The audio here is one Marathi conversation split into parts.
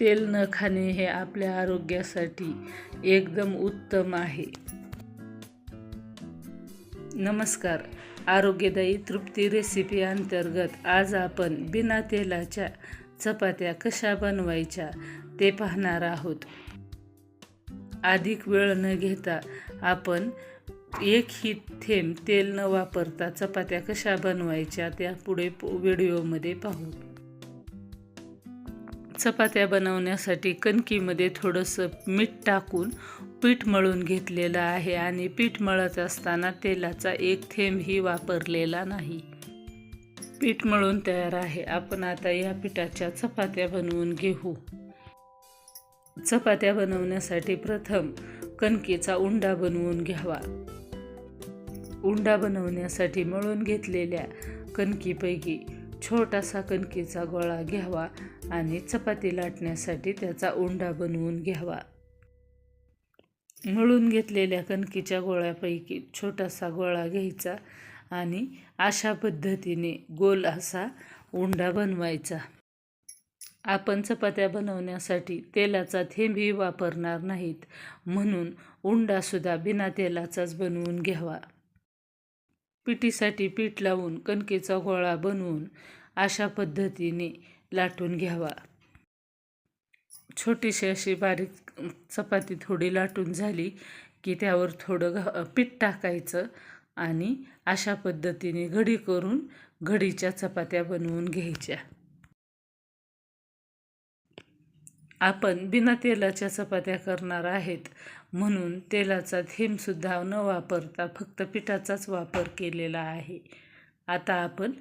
तेल न खाणे हे आपल्या आरोग्यासाठी एकदम उत्तम आहे. नमस्कार. आरोग्यदायी तृप्ती रेसिपी अंतर्गत आज आपण बिना तेलाच्या चपात्या कशा बनवायच्या ते पाहणार आहोत. अधिक वेळ न घेता आपण एक ही थेंब तेल न वापरता चपात्या कशा बनवायच्या त्या पुढे व्हिडिओमध्ये पाहू. चपात्या बनवण्यासाठी कणकीमध्ये थोडंसं मीठ टाकून पीठ मळून घेतलेलं आहे आणि पीठ मळत असताना तेलाचा एक थेंबही वापरलेला नाही. पीठ मळून तयार आहे. आपण आता या पिठाच्या चपात्या बनवून घेऊ. चपात्या बनवण्यासाठी प्रथम कणकेचा उंडा बनवून घ्यावा. उंडा बनवण्यासाठी मळून घेतलेल्या कणकीपैकी छोटासा कणकीचा गोळा घ्यावा आणि चपाती लाटण्यासाठी त्याचा उंडा बनवून घ्यावा. मळून घेतलेल्या कणकीच्या गोळ्यापैकी छोटासा गोळा घ्यायचा आणि अशा पद्धतीने गोल असा उंडा बनवायचा. आपण चपात्या बनवण्यासाठी तेलाचा थेंबही वापरणार नाहीत म्हणून उंडासुद्धा बिना तेलाचाच बनवून घ्यावा. पिठीसाठी पीठ लावून कणकेचा गोळा बनवून अशा पद्धतीने लाटून घ्यावा. छोटीशी अशी बारीक चपाती थोडी लाटून झाली की त्यावर थोडं घ पीठ टाकायचं आणि अशा पद्धतीने घडी करून घडीच्या चपात्या बनवून घ्यायच्या. आपण बिना तेलाच्या चपात्या करणार आहेत. म्हणून तेलाचा थेंबसुद्धा न वापरता फक्त पिठाचाच वापर केलेला आहे. आता आपण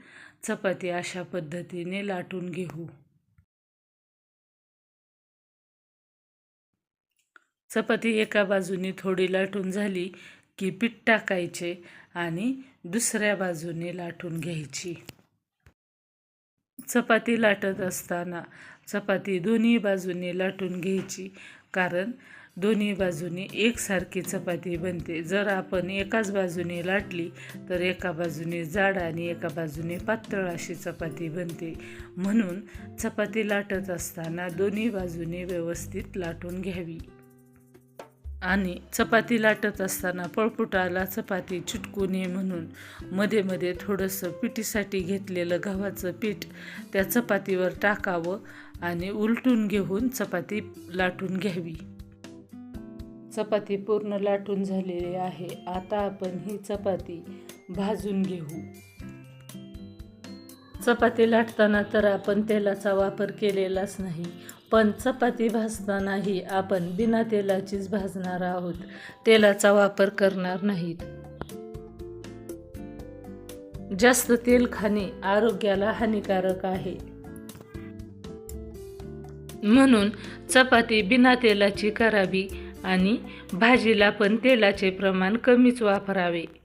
चपाती अशा पद्धतीने लाटून घेऊ. चपाती एका बाजूने थोडी लाटून झाली की पीठ टाकायचे आणि दुसऱ्या बाजूने लाटून घ्यायची. चपाती लाटत असताना चपाती दोन्ही बाजूने लाटून घ्यायची. कारण दोन्ही बाजूने एकसारखी चपाती बनते. जर आपण एकाच बाजूने लाटली तर एका बाजूने जाड आणि एका बाजूने पातळ अशी चपाती बनते. म्हणून चपाती लाटत असताना दोन्ही बाजूने व्यवस्थित लाटून घ्यावी. आणि चपाती लाटत असताना पळपुटाला चपाती चिटकू नये म्हणून. मध्ये मध्ये थोडंसं पिठीसाठी घेतलेलं गव्हाचं पीठ त्या चपातीवर टाकावं आणि उलटून घेऊन चपाती लाटून घ्यावी. चपाती पूर्ण लाटून झालेली आहे. आता आपण ही चपाती भाजून घेऊ. चपाती लाटताना तर आपण तेलाचा वापर केलेलाच नाही. पण चपाती भाजतानाही आपण बिना तेलाचीच भाजणार आहोत. तेलाचा वापर करणार नाहीत. जास्त तेल खाणे आरोग्याला हानिकारक आहे. म्हणून चपाती बिना तेलाची करावी आणि भाजीला पण तेलाचे प्रमाण कमीच वापरावे.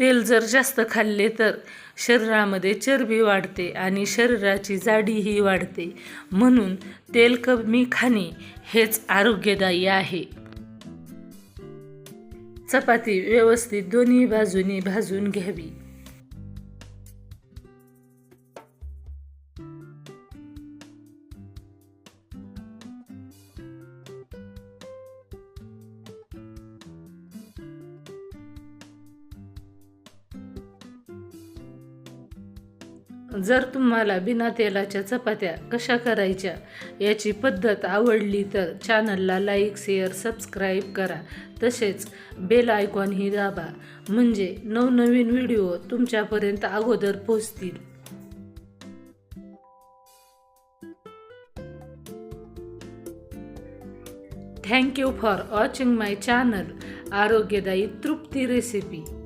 तेल जर जास्त खाल्ले तर शरीरामध्ये चरबी वाढते आणि शरीराची जाडीही वाढते. म्हणून तेल कमी खाणे हेच आरोग्यदायी आहे. चपाती व्यवस्थित दोन्ही बाजूनी भाजून घ्यावी. जर तुम्हाला बिना तेलाच्या चपात्या कशा करायच्या याची पद्धत आवडली तर चॅनलला लाईक शेअर सबस्क्राईब करा. तसेच बेल आयकॉनही दाबा म्हणजे नवनवीन व्हिडिओ तुमच्यापर्यंत अगोदर पोचतील thank you for watching my channel आरोग्यदायी तृप्ती रेसिपी